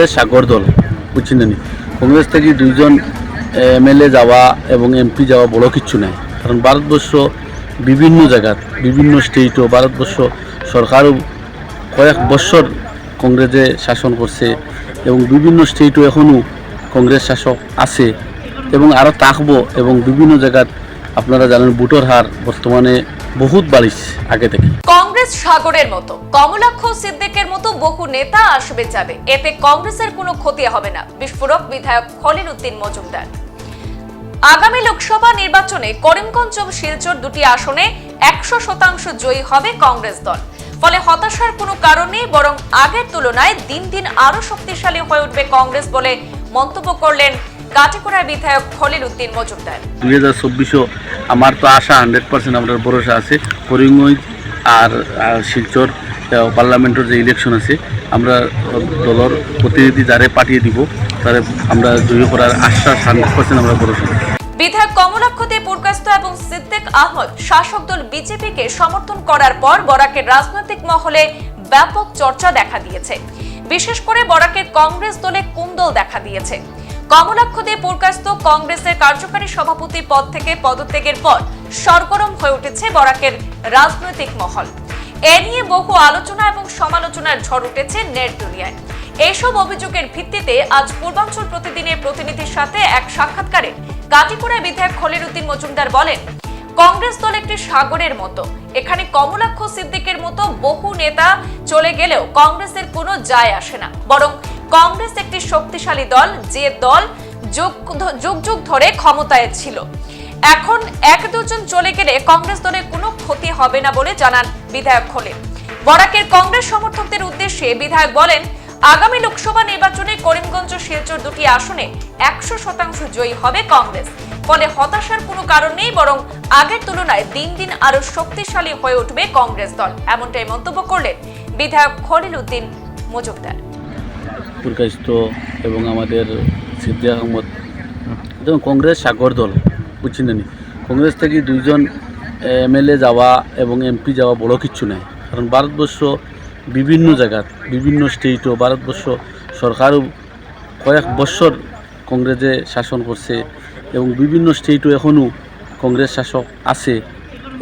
কংগ্রেস সাগর দল, বুঝছেন নি কংগ্রেস থেকে দুইজন এমএলএ যাওয়া এবং এমপি যাওয়া বড় কিচ্ছু নাই। কারণ ভারতবর্ষ বিভিন্ন জায়গাত বিভিন্ন স্টেটও ভারতবর্ষ সরকারও কয়েক বছর কংগ্রেসে শাসন করছে এবং বিভিন্ন স্টেটও এখনও কংগ্রেস শাসক আছে এবং আরও থাকব এবং বিভিন্ন জায়গাত আপনারা জানেন বুটোর হার বর্তমানে বহুত বাড়িছে আগে থেকে। কংগ্রেস সাগরের মতো, কমলাক্ষ সিদ্দিকের মতো বহু নেতা আসবে যাবে। এতে কংগ্রেসের কোনো ক্ষতি হবে না, বিস্ফোরক বিধায়ক খলিল উদ্দিন মজুমদার। আগামী লোকসভা নির্বাচনে করিমগঞ্জ ও শিলচর দুটি আসনে একশো শতাংশ জয়ী হবে কংগ্রেস দল। ফলে হতাশার কোনো কারণ নেই, বরং আগের তুলনায় দিন দিন আরও শক্তিশালী হয়ে উঠবে কংগ্রেস বলে মন্তব্য করলেন কাটিকুড়ার বিধায়ক খলিল উদ্দিন মজুমদার। দুই হাজার চব্বিশও আমার তো আশা হান্ড্রেড পার্সেন্ট আমার ভরসা আছে। করিমগঞ্জ আর শিলচর পার্লামেন্টের যে ইলেকশন আছে আমরা দলের প্রতিনিধি যারে পাঠিয়ে দিব তারে আমরা জয়ী করার আশ্বাস হান্ড্রেড পার্সেন্ট আমরা ভরসা বিধায়ক কমলাক্ষ দে পুরকাস্ত এবং সিদ্দিক আহমদ শাসক দল বিজেপিকে সমর্থন করার পর বরাকের রাজনৈতিক মহলে ব্যাপক চর্চা দেখা দিয়েছে। বিশেষ করে বরাকের কংগ্রেস দলে কুন্দল দেখা দিয়েছে। কমলাক্ষ দে পুরকাস্ত কংগ্রেসের কার্যকারী সভাপতি পদ থেকে পদত্যাগের পর সরগরম হয়ে উঠেছে বরাকের রাজনৈতিক মহল। এ নিয়ে বহু আলোচনা এবং সমালোচনার ঝড় উঠেছে নেট দুনিয়ায়। এইসব অভিযোগের ভিত্তিতে আজ পূর্বাঞ্চল প্রতিদিনের প্রতিনিধির সাথে এক সাক্ষাৎকারে কাটিকুড়া বিধায়ক খলিল উদ্দিন মজুমদার বলেন, কংগ্রেস দল একটি সাগরের মতো। এখানে কমলাক্ষ সিদ্দিকের মতো বহু নেতা চলে গেলেও কংগ্রেসের কোনো যায় আসে না। বরং কংগ্রেস একটি শক্তিশালী দল, যে দল যুগ যুগ ধরে ক্ষমতায় ছিল। এখন এক দুজন চলে গেলে কংগ্রেস দলের কোনো ক্ষতি হবে না বলে জানান বিধায়ক খলিল বরাকের কংগ্রেস সমর্থকদের উদ্দেশ্যে বিধায়ক বলেন, আগামী লোকসভা নির্বাচনে করিমগঞ্জ শিলচর দুটি আসনে একশো শতাংশ জয়ী হবে কংগ্রেস। ফলে হতাশার কোনো কারণ নেই, বরং আগের তুলনায় দিন দিন আরও শক্তিশালী হয়ে উঠবে কংগ্রেস দল, এমনটাই মন্তব্য করলেন বিধায়ক খলিল উদ্দিন মজুমদার। পুরকাইস্ত এবং আমাদের সিদ্দিক আহমদ। যেমন কংগ্রেস সাগর দল, বুঝছেন নি কংগ্রেস থেকে দুইজন এমএলএ যাওয়া এবং এমপি যাওয়া বড় কিছু নাই। কারণ ভারতবর্ষ বিভিন্ন জায়গাত বিভিন্ন স্টেটও ভারতবর্ষ সরকারও কয়েক বছর কংগ্রেসে শাসন করছে এবং বিভিন্ন স্টেটও এখনও কংগ্রেস শাসক আছে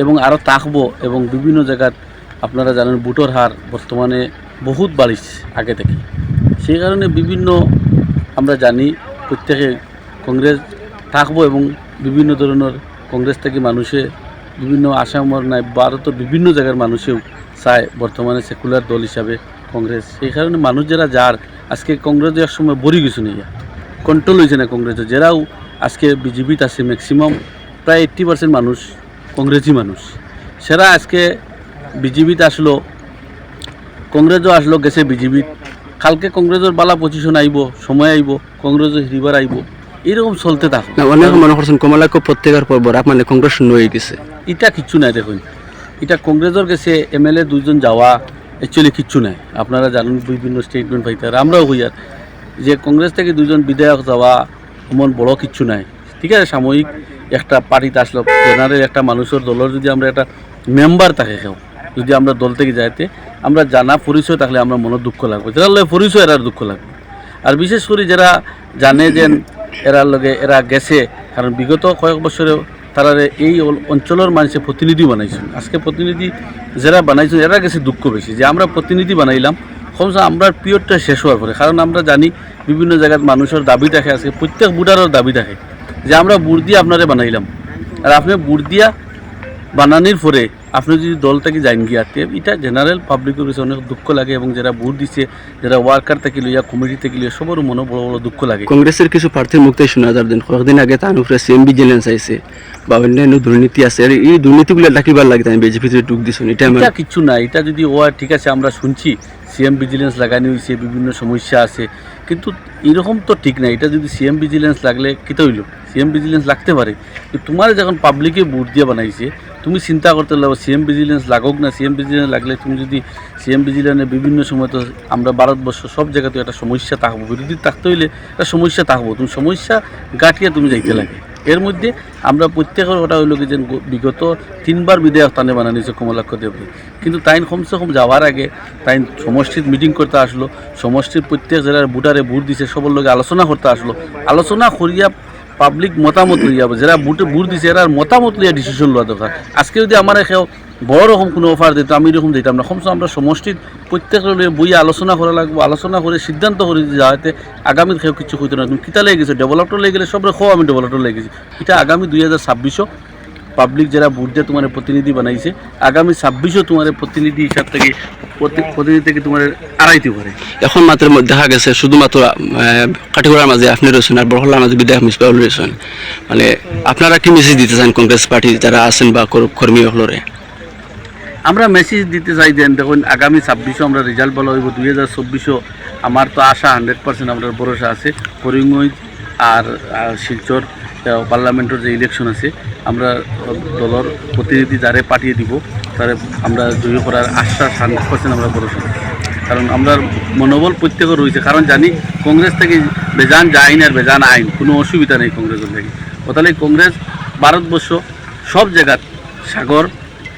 এবং আরও থাকব এবং বিভিন্ন জায়গাত আপনারা জানেন বুটোর হার বর্তমানে বহুত বাড়িছে আগে থেকে। সেই কারণে বিভিন্ন আমরা জানি প্রত্যেকে কংগ্রেস থাকব এবং বিভিন্ন ধরনের কংগ্রেস থেকে মানুষে বিভিন্ন আসামর নাই ভারতের বিভিন্ন জায়গার মানুষেও চায় বর্তমানে সেকুলার দল হিসাবে কংগ্রেস। সেই কারণে মানুষ যারা যার, আজকে কংগ্রেস এক সময় বড়ি গেছে না কন্ট্রোল হয়েছে না কংগ্রেসে। যারাও আজকে বিজেপিতে আছে ম্যাক্সিমাম প্রায় এইট্টি পার্সেন্ট মানুষ কংগ্রেসি মানুষ। সেরা আজকে বিজেপিতে আসলো, কংগ্রেসও আসলো, গেছে বিজেপিত কালকে কংগ্রেসের বালা পজিশন আইব সময় আইব কংগ্রেসও হিরিবার আইব এরকম চলতে থাকো না অনেক মনে করছেন কমলাক্ষ প্রত্যেকের পর বরাক মানে কংগ্রেস হয়ে গেছে। এটা কিচ্ছু নাই দেখুন। এটা কংগ্রেসের কাছে এমএলএ দুইজন যাওয়া অ্যাকচুয়ালি কিচ্ছু নাই। আপনারা জানেন বিভিন্ন স্টেটমেন্ট পাইতার আমরাও হইয়ার যে কংগ্রেস থেকে দুজন বিধায়ক যাওয়া এমন বড় কিচ্ছু নাই। ঠিক আছে সাময়িক একটা পার্টিতে আসলো জেনারেল একটা মানুষের দলের যদি আমরা একটা মেম্বার থাকে কেউ যদি আমরা দল থেকে যাইতে আমরা জানা পরিচয় থাকলে আমরা মনে দুঃখ লাগবে। যারা লগে পরিচয়, এরার দুঃখ লাগবে। আর বিশেষ করে যারা জানে যে এরার লগে, এরা গেছে, কারণ বিগত কয়েক বছরে তারা এই অঞ্চলের মানুষের প্রতিনিধি বানাইছেন। আজকে প্রতিনিধি যারা বানাইছেন, এরা গেছে দুঃখ বেশি। যে আমরা প্রতিনিধি বানাইলাম, কমসে আমরা পিরিয়ডটা শেষ হওয়ার পরে। কারণ আমরা জানি বিভিন্ন জায়গায় মানুষের দাবি থাকে আজকে প্রত্যেক বুড়ারও দাবি থাকে। যে আমরা বুড় দিয়ে আপনারে বানাইলাম। আর আপনি বুড় দিয়া বানানির পরে আপনি যদি দল থেকে যাইন গিয়াতে এটা জেনারেল পাবলিকের কাছে অনেক দুঃখ লাগে এবং যারা ভোট দিছে যারা ওয়ার্কার থেকে লইয়া কমিটি থেকে লইয়া সবার মনে বড় বড় দুঃখ লাগে। কংগ্রেসের কিছু প্রার্থীর মুক্তি শোনা যার দিন কয়েকদিন আগে তার উপরে সিএম ভিজিলেন্স আইছে বা অন্যান্য দুর্নীতি আছে। আর এই দুর্নীতিগুলো ডাকিবার লাগে আমি বিজেপিতে ঢুক দিছেন এটা কিছু এটা না এটা যদি ও ঠিক আছে আমরা শুনছি সিএম ভিজিলেন্স লাগানি হয়েছে বিভিন্ন সমস্যা আছে, কিন্তু এরকম তো ঠিক না। এটা যদি সিএম ভিজিলেন্স লাগলে কিতা হইল? সিএম ভিজিলেন্স লাগতে পারে। তোমার যখন পাবলিকে ভোট দিয়ে বানাইছে, তুমি চিন্তা করতে লাগো সিএম ভিজিলেন্স লাগুক না সিএম ভিজিলেন্স লাগলে তুমি যদি সিএম ভিজিলেন্সের বিভিন্ন সময় তো আমরা ভারতবর্ষ সব জায়গাতে একটা সমস্যা থাকব। বিরোধী থাকতে হইলে একটা সমস্যা থাকব। তুমি সমস্যা গাঁটিয়ে তুমি যাইতে লাগে। এর মধ্যে আমরা প্রত্যেকের কথা হইল কি যে বিগত তিনবার বিধায়ক তানে বানানিছে কমলাক্ষ দেবী কিন্তু তাইন কমসে কম যাওয়ার আগে তাইন সমষ্টির মিটিং করতে আসলো, সমষ্টির প্রত্যেক জেলার বুটারে বুট দিছে, সবার লোক আলোচনা করতে আসলো। আলোচনা করিয়া পাবলিক মতামত লইয়া যারা বুটে বুট দিছে এরা মতামত লইয়া ডিসিশন লওয়া দরকার। আজকে যদি আমার কেউ বড় রকম কোনো অফার দিত, আমি এরকম দিতাম না। কমসে কম আমরা সমষ্টির প্রত্যেকের লইয়া বইয়ে আলোচনা করা লাগবো, আলোচনা করে সিদ্ধান্ত করে যাতে আগামী কেউ কিছু হইতো না। তুমি কিতা লেগে গেছো? ডেভেলপটা লেগে গেলে সবরে খো আমি ডেভেলপটা লেগে গেছি। এটা আগামী দুই হাজার ছাব্বিশও পাবলিক যারা ভোট তোমার প্রতিনিধি বানাইছে, আগামী ছাব্বিশও তোমার প্রতিনিধি হিসাব থেকে, প্রতি- প্রতিনিধি থেকে তোমার আড়াইতে পারে। এখন মাত্র দেখা গেছে, শুধুমাত্র কাটিগড়ার মাঝে আপনি রয়েছেন আর বড়হলার মাঝে বিধায়ক মিসবাউল রয়েছেন। মানে আপনারা কি মেসেজ দিতে চান কংগ্রেস পার্টি যারা আছেন বা কর- কর্মী হলরে? আমরা মেসেজ দিতে চাই দেন। দেখুন, আগামী ছাব্বিশও আমরা রেজাল্ট ভালো হইব। দুই হাজার চব্বিশও আমার তো আশা হান্ড্রেড পার্সেন্ট আমার ভরসা আছে। করিমগঞ্জ আর শিলচর পার্লামেন্টের যে ইলেকশন আছে, আমরা দলের প্রতিনিধি যারে পাঠিয়ে দিব, তারে আমরা জয়ী করার আশ্বাস হান্ড্রেড পার্সেন্ট আমরা ভরসা কারণ আমরা মনোবল প্রত্যেকের রয়েছে। কারণ জানি, কংগ্রেস থেকে বেজান যে আইন আর বেজান আইন। কোনো অসুবিধা নেই কংগ্রেসের থেকে। ওতালে কংগ্রেস, ভারতবর্ষ সব জায়গার সাগর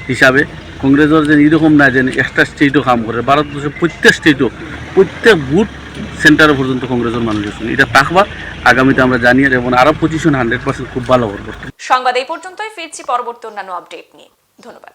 হিসাবে কংগ্রেসের যে এরকম না যে একটা স্টেটও কাম করে ভারতবর্ষের প্রত্যেক স্টেটও প্রত্যেক বুথ সেন্টারে পর্যন্ত কংগ্রেসের মানুষ আছে এটা তাকবা আগামীতে আমরা জানি এবং আরও পজিশন হান্ড্রেড পার্সেন্ট খুব ভালো করব সংবাদ এই পর্যন্তই। ফিরছি পরবর্তী অন্যান্য আপডেট নিয়ে। ধন্যবাদ।